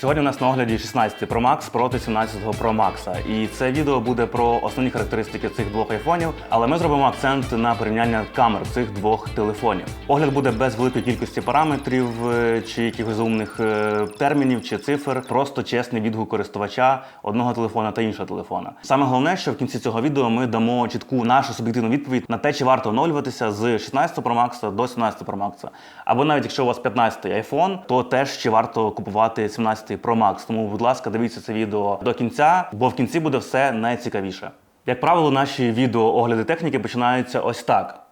Сьогодні у нас на огляді 16 Pro Max проти 17 Pro Max. І це відео буде про основні характеристики цих двох айфонів, але ми зробимо акцент на порівняння камер цих двох телефонів. Огляд буде без великої кількості параметрів е, чи якихось умних е, термінів чи цифр, просто чесний відгук користувача одного телефона та іншого телефона. Саме головне, що в кінці цього відео ми дамо чітку нашу суб'єктивну відповідь на те, чи варто оновлюватися з 16 Pro Max до 17 Pro Max. Або навіть якщо у вас 15 iPhone, то теж ще варто купувати 17 Pro Max. Тому, будь ласка, дивіться це відео до кінця, бо в кінці буде все найцікавіше. Як правило, наші відео огляди техніки починаються ось так.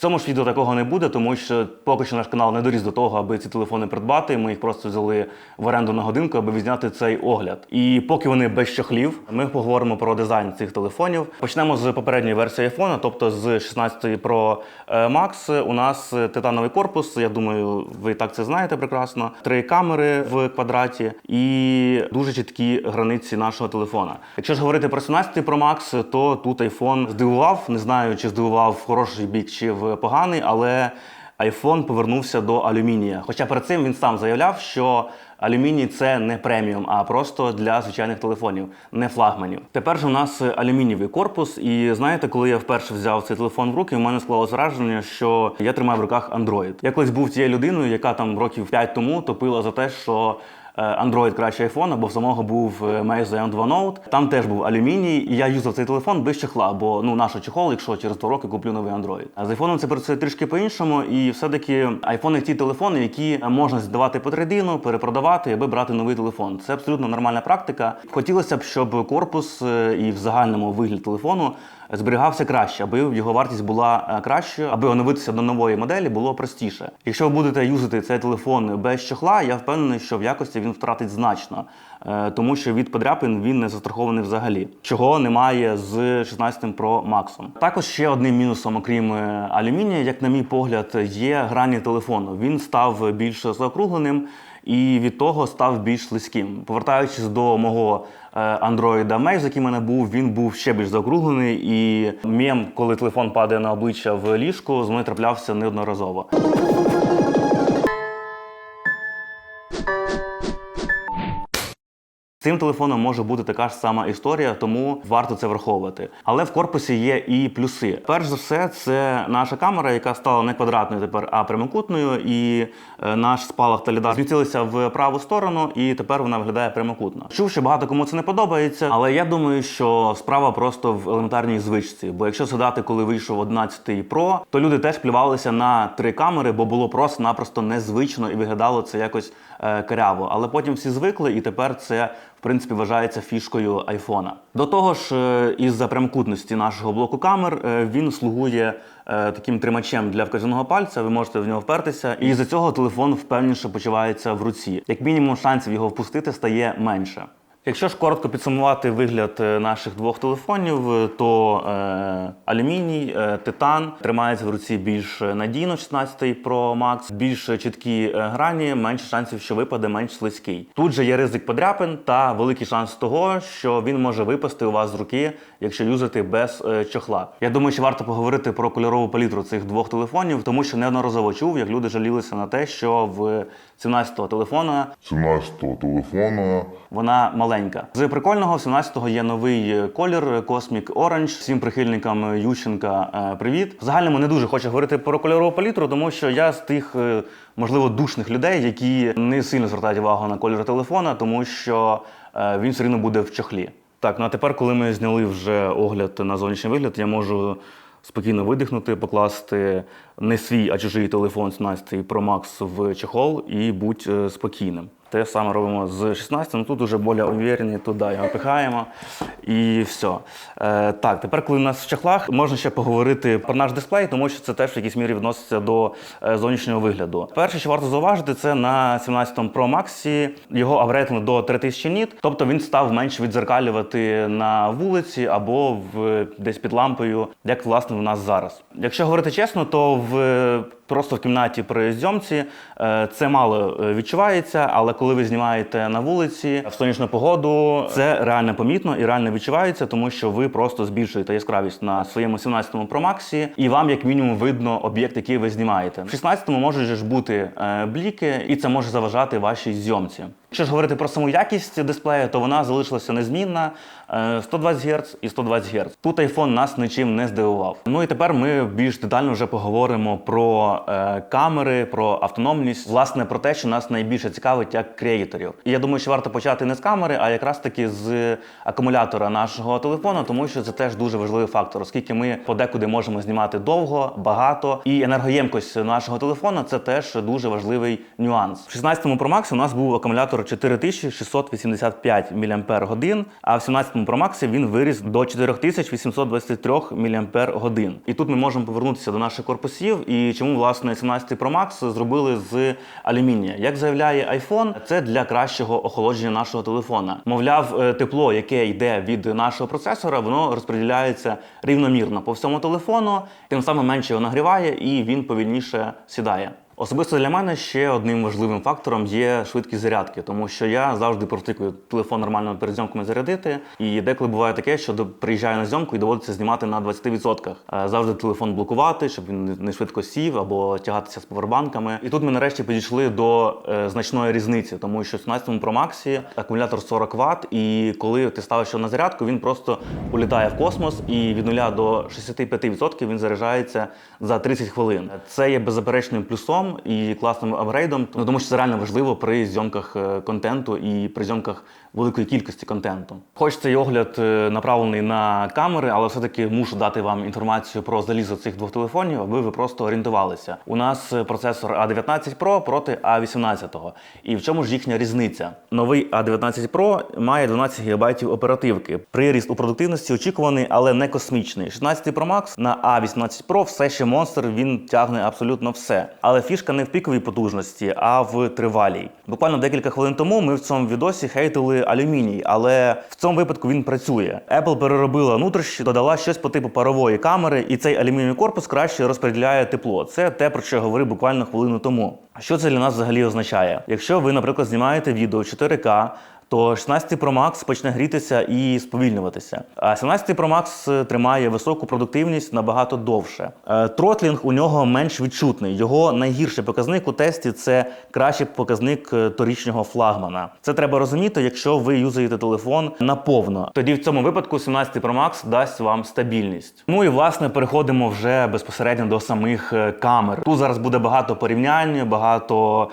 Цьому ж відео такого не буде, тому що поки що наш канал не доріс до того, аби ці телефони придбати. Ми їх просто взяли в оренду на годинку, аби відзняти цей огляд. І поки вони без чохлів, ми поговоримо про дизайн цих телефонів. Почнемо з попередньої версії iPhone, тобто з 16 Pro Max. У нас титановий корпус. Я думаю, ви так це знаєте прекрасно. Три камери в квадраті і дуже чіткі границі нашого телефона. Якщо ж говорити про 17 Pro Max, то тут iPhone здивував. Не знаю, чи здивував в хороший бік чи в поганий, але iPhone повернувся до алюмінія. Хоча перед цим він сам заявляв, що алюміній це не преміум, а просто для звичайних телефонів, не флагманів. Тепер же у нас алюмінієвий корпус, і знаєте, коли я вперше взяв цей телефон в руки, у мене склалося враження, що я тримаю в руках Android. Я колись був тією людиною, яка там років 5 тому топила за те, що Android краще iPhone, бо в самого був е, Meizu M2 Note. Там теж був алюміній, і я юзав цей телефон без чехла, бо ну наш чехол, якщо через 2 роки куплю новий Android. А з iPhone це працює трішки по-іншому, і все-таки iPhone – ті телефони, які можна здавати по трейдину, перепродавати, аби брати новий телефон. Це абсолютно нормальна практика. Хотілося б, щоб корпус е, і в загальному вигляд телефону зберігався краще, аби його вартість була е, кращою, аби оновитися до нової моделі було простіше. Якщо ви будете юзати цей телефон без чохла, я впевнений, що в якості він втратить значно, е, тому що від подряпин він не застрахований взагалі, чого немає з 16 Pro Max. Також ще одним мінусом, окрім е, алюмінія, як на мій погляд, є грані телефону. Він став більш заокругленим і від того став більш слизьким. Повертаючись до мого андроїда Android з який в мене був, він був ще більш закруглений. і мєм, коли телефон падає на обличчя в ліжку, з мною траплявся неодноразово. Цим телефоном може бути така ж сама історія, тому варто це враховувати. Але в корпусі є і плюси. Перш за все, це наша камера, яка стала не квадратною тепер, а прямокутною. І е, наш спалах та лідар змістилися в праву сторону, і тепер вона виглядає прямокутно. Чув, що багато кому це не подобається, але я думаю, що справа просто в елементарній звичці. Бо якщо згадати, коли вийшов 11 Pro, то люди теж плювалися на три камери, бо було просто-напросто незвично і виглядало це якось е, каряво. Але потім всі звикли, і тепер це в принципі вважається фішкою айфона. До того ж, е, із-за прямкутності нашого блоку камер е, він слугує е, таким тримачем для вказівного пальця. Ви можете в нього впертися, і з-за цього телефон впевненіше почувається в руці. Як мінімум, шансів його впустити стає менше. Якщо ж коротко підсумувати вигляд е, наших двох телефонів, е, то е, алюміній, е, титан тримається в руці більш надійно, 16 Pro Max, більш чіткі е, грані, менше шансів, що випаде, менш слизький. Тут же є ризик подряпин та великий шанс того, що він може випасти у вас з руки, якщо юзати без е, чохла. Я думаю, що варто поговорити про кольорову палітру цих двох телефонів, тому що неодноразово чув, як люди жалілися на те, що в 17-го телефона 17-го телефона. вона маленька. З прикольного, в 17-го є новий е, колір Cosmic Orange. Всім прихильникам Ющенка е, привіт. В загальному не дуже хочу говорити про кольорову палітру, тому що я з тих, е, можливо, душних людей, які не сильно звертають увагу на колір телефона, тому що е, він все рівно буде в чохлі. Так, ну а тепер, коли ми зняли вже огляд на зовнішній вигляд, я можу спокійно видихнути, покласти не свій, а чужий телефон 17 Pro Max в чехол і будь е, спокійним. Те саме робимо з 16, ну тут уже більш уверені, туди його пихаємо і все. Е, так, тепер, коли у нас в чехлах, можна ще поговорити про наш дисплей, тому що це теж в якійсь мірі відноситься до е, зовнішнього вигляду. Перше, що варто зауважити, це на 17 Pro Max його апгрейднули до 3000 ніт, тобто він став менш відзеркалювати на вулиці або в, десь під лампою, як власне в нас зараз. Якщо говорити чесно, то в Просто в кімнаті при зйомці е, це мало е, відчувається, але коли ви знімаєте на вулиці в сонячну погоду, це реально помітно і реально відчувається, тому що ви просто збільшуєте яскравість на своєму 17-му Pro Max, і вам як мінімум видно об'єкт, який ви знімаєте. В 16-му можуть ж бути е, бліки, і це може заважати вашій зйомці. Якщо ж говорити про саму якість дисплею, то вона залишилася незмінна е, 120 Гц і 120 Гц. Тут iPhone нас нічим не здивував. Ну і тепер ми більш детально вже поговоримо про е, камери, про автономність, власне про те, що нас найбільше цікавить як креаторів. І я думаю, що варто почати не з камери, а якраз таки з акумулятора нашого телефону, тому що це теж дуже важливий фактор, оскільки ми подекуди можемо знімати довго, багато, і енергоємкость нашого телефону це теж дуже важливий нюанс. В 16-му Pro Max у нас був акумулятор 4685 мАч, а в 17-му Pro Max він виріс до 4823 мАч. І тут ми можемо повернутися до наших корпусів і чому власне 17 Pro Max зробили з алюмінія. Як заявляє iPhone, це для кращого охолодження нашого телефона. Мовляв, е, тепло, яке йде від нашого процесора, воно розподіляється рівномірно по всьому телефону, тим самим менше його нагріває і він повільніше сідає. Особисто для мене ще одним важливим фактором є швидкість зарядки, тому що я завжди протикую телефон нормально перед зйомками зарядити. І деколи буває таке, що приїжджаю на зйомку і доводиться знімати на 20%. Е, Завжди телефон блокувати, щоб він не- швидко сів або тягатися з повербанками. І тут ми нарешті підійшли до е, значної різниці, тому що в 17-му Pro Max акумулятор 40 Вт, і коли ти ставиш його на зарядку, він просто улітає в космос і від 0 до 65% він заряджається за 30 хвилин. Це є беззаперечним плюсом і класним апгрейдом, ну, тому що це реально важливо при зйомках е, контенту і при зйомках великої кількості контенту. Хоч цей огляд е, направлений на камери, але все-таки мушу дати вам інформацію про залізо цих двох телефонів, аби ви просто орієнтувалися. У нас процесор A19 Pro проти A18. І в чому ж їхня різниця? Новий A19 Pro має 12 ГБ оперативки. Приріст у продуктивності очікуваний, але не космічний. 16 Pro Max на A18 Pro все ще монстр, він тягне абсолютно все. Але фішка не в піковій потужності, а в тривалій. Буквально декілька хвилин тому ми в цьому відосі хейтили алюміній, але в цьому випадку він працює. Apple переробила внутрішні, додала щось по типу парової камери, і цей алюмінієвий корпус краще розподіляє тепло. Це те, про що я говорив буквально хвилину тому. Що це для нас взагалі означає? Якщо ви, наприклад, знімаєте відео 4К, то 16 Pro Max почне грітися і сповільнюватися. А 17 Pro Max тримає високу продуктивність набагато довше. Е, Тротлінг у нього менш відчутний. Його найгірший показник у тесті це кращий показник е, торічнього флагмана. Це треба розуміти, якщо ви юзаєте телефон наповно. Тоді в цьому випадку 17 Pro Max дасть вам стабільність. Ну і власне переходимо вже безпосередньо до самих е, камер. Тут зараз буде багато порівнянь, багато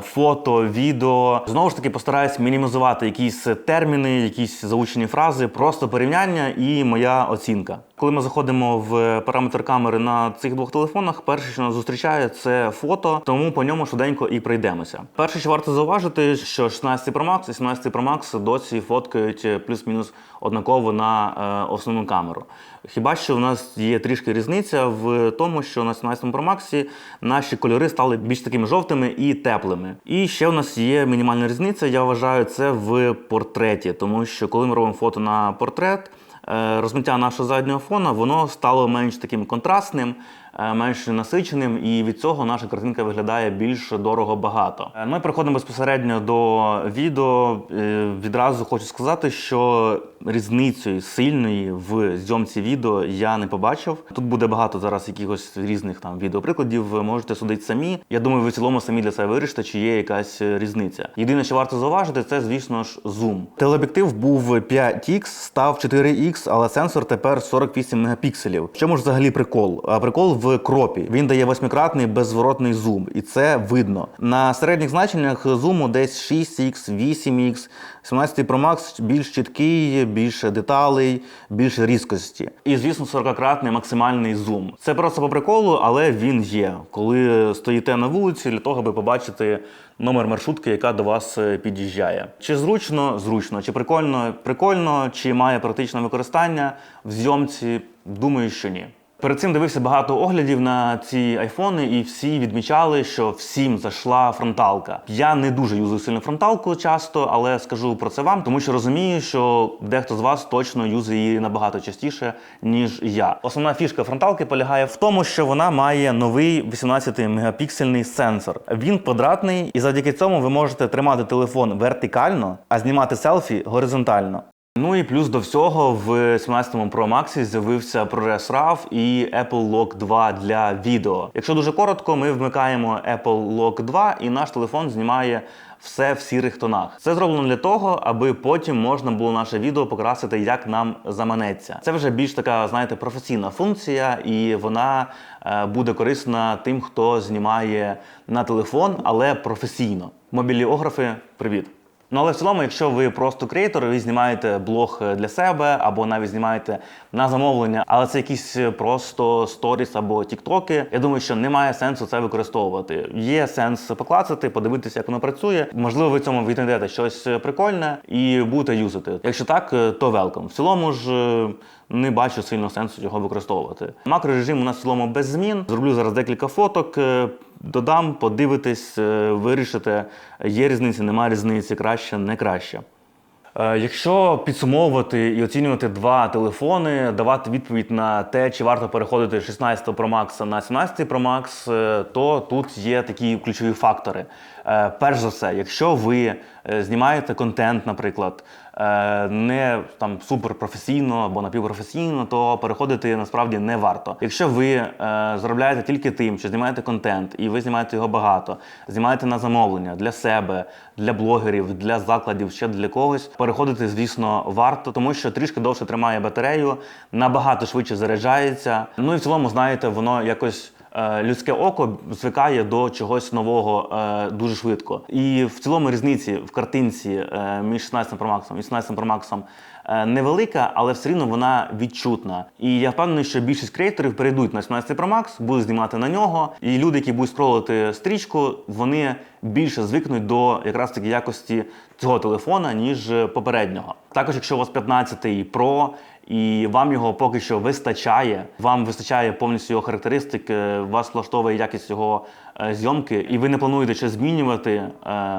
фото, відео. Знову ж таки, постараюсь мінімізувати якісь терміни, якісь заучені фрази, просто порівняння і моя оцінка. Коли ми заходимо в параметр камери на цих двох телефонах, перше, що нас зустрічає, це фото, тому по ньому швиденько і пройдемося. Перше, що варто зауважити, що 16 Pro Max і 17 Pro Max досі фоткають плюс-мінус однаково на е, основну камеру. Хіба що в нас є трішки різниця в тому, що на 17 Pro Max наші кольори стали більш такими жовтими і теплими. І ще у нас є мінімальна різниця, я вважаю, це в портреті, тому що коли ми робимо фото на портрет. Е, Розмиття нашого заднього фона воно стало менш таким контрастним, менш насиченим, і від цього наша картинка виглядає більш дорого багато. Е, Ми переходимо безпосередньо до відео. Е, Відразу хочу сказати, що різницею сильної в зйомці відео я не побачив. Тут буде багато зараз якихось різних там відеоприкладів. Можете судити самі. Я думаю, ви в цілому самі для себе вирішите, чи є якась різниця. Єдине, що варто зауважити, це звісно ж зум. Телеоб'єктив був 5X, став 4X, але сенсор тепер 48 мегапікселів. В чому ж взагалі прикол? Прикол в кропі. Він дає восьмикратний беззворотний зум, і це видно. На середніх значеннях зуму десь 6X, 8X. 17 Pro Max більш чіткий, більше деталей, більше різкості. І, звісно, 40-кратний максимальний зум. Це просто по приколу, але він є. Коли стоїте на вулиці для того, аби побачити номер маршрутки, яка до вас е, під'їжджає. Чи зручно? Зручно. Чи прикольно? Прикольно. Чи має практичне використання в зйомці? Думаю, що ні. Перед цим дивився багато оглядів на ці айфони, і всі відмічали, що всім зайшла фронталка. Я не дуже юзую сильно фронталку часто, але скажу про це вам, тому що розумію, що дехто з вас точно юзає її набагато частіше, ніж я. Основна фішка фронталки полягає в тому, що вона має новий 18-мегапіксельний сенсор. Він квадратний, і завдяки цьому ви можете тримати телефон вертикально, а знімати селфі горизонтально. Ну і плюс до всього в 17 Pro Max з'явився ProRes RAW і Apple Lock 2 для відео. Якщо дуже коротко, ми вмикаємо Apple Lock 2 і наш телефон знімає все в сірих тонах. Це зроблено для того, аби потім можна було наше відео покрасити як нам заманеться. Це вже більш така, знаєте, професійна функція, і вона е, буде корисна тим, хто знімає на телефон, але професійно. Мобіліографи, привіт! Ну, але в цілому, якщо ви просто креатор, ви знімаєте блог е, для себе або навіть знімаєте на замовлення, але це якісь е, просто сторіс або тіктоки. Я думаю, що немає сенсу це використовувати. Є сенс поклацати, подивитися, як воно працює. Можливо, ви цьому віднайдете щось е, прикольне і будете юзати. Якщо так, то велком. В цілому ж. Не бачу сильно сенсу його використовувати. Макрорежим у нас в цілому без змін. Зроблю зараз декілька фоток, е, додам, подивитесь, е, вирішите, є різниця, немає різниці, краще, не краще. Е, Якщо підсумовувати і оцінювати два телефони, давати відповідь на те, чи варто переходити з 16 Pro Max на 17 Pro Max, то тут є такі ключові фактори. Перш за все, якщо ви знімаєте контент, наприклад, не там суперпрофесійно або напівпрофесійно, то переходити насправді не варто. Якщо ви е, заробляєте тільки тим, що знімаєте контент, і ви знімаєте його багато, знімаєте на замовлення для себе, для блогерів, для закладів, ще для когось, переходити, звісно, варто, тому що трішки довше тримає батарею, набагато швидше заряджається. Ну і в цілому, знаєте, воно якось. Е, Людське око звикає до чогось нового е, дуже швидко. І в цілому різниці в картинці е, між 16 Pro Max і 17 Pro Max невелика, але все рівно вона відчутна. І я впевнений, що більшість креаторів перейдуть на 17 Pro Max, будуть знімати на нього. І люди, які будуть скролити стрічку, вони більше звикнуть до якраз таки якості цього телефона, ніж попереднього. Також, якщо у вас 15 Pro, і вам його поки що вистачає, вам вистачає повністю його характеристик, е, вас влаштовує якість його зйомки, і ви не плануєте щось змінювати е,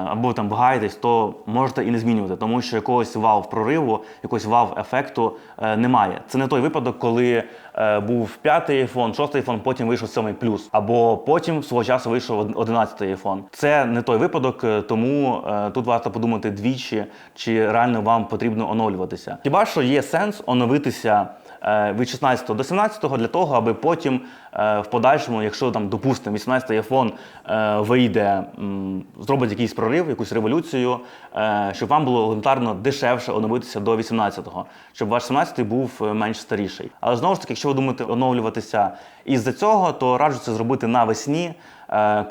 або там вагаєтесь, то можете і не змінювати, тому що якогось вау-прориву, якогось вау-ефекту е, немає. Це не той випадок, коли е, був п'ятий iPhone, шостий iPhone, потім вийшов сьомий плюс, або потім свого часу вийшов одинадцятий iPhone. Це не той випадок, е, тому е, тут варто подумати двічі, чи реально вам потрібно оновлюватися. Хіба що є сенс оновитися е, від 16 до 17 для того, аби потім е, в подальшому, якщо там, допустимо, 18 iPhone е, вийде, зробить якийсь прорив, якусь революцію, е, щоб вам було елементарно дешевше оновитися до 18-го, щоб ваш 17-й був е, менш старіший. Але знову ж таки, якщо ви думаєте оновлюватися із-за цього, то раджу це зробити навесні, е,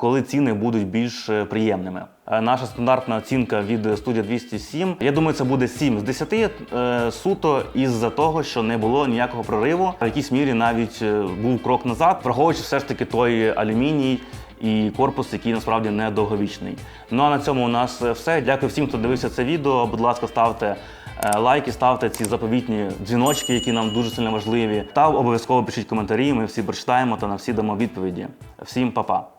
коли ціни будуть більш е, приємними. Е, Наша стандартна оцінка від студія 207. Я думаю, це буде 7 з 10 е, суто із-за того, що не було ніякого прориву. В якійсь мірі навіть е, був крок назад, враховуючи все ж таки той алюміній. І корпус, який насправді не довговічний. Ну а на цьому у нас е, все. Дякую всім, хто дивився це відео. Будь ласка, ставте е, лайки, ставте ці заповітні дзвіночки, які нам дуже сильно важливі. Та обов'язково пишіть коментарі. Ми всі прочитаємо та на всі дамо відповіді. Всім па-па!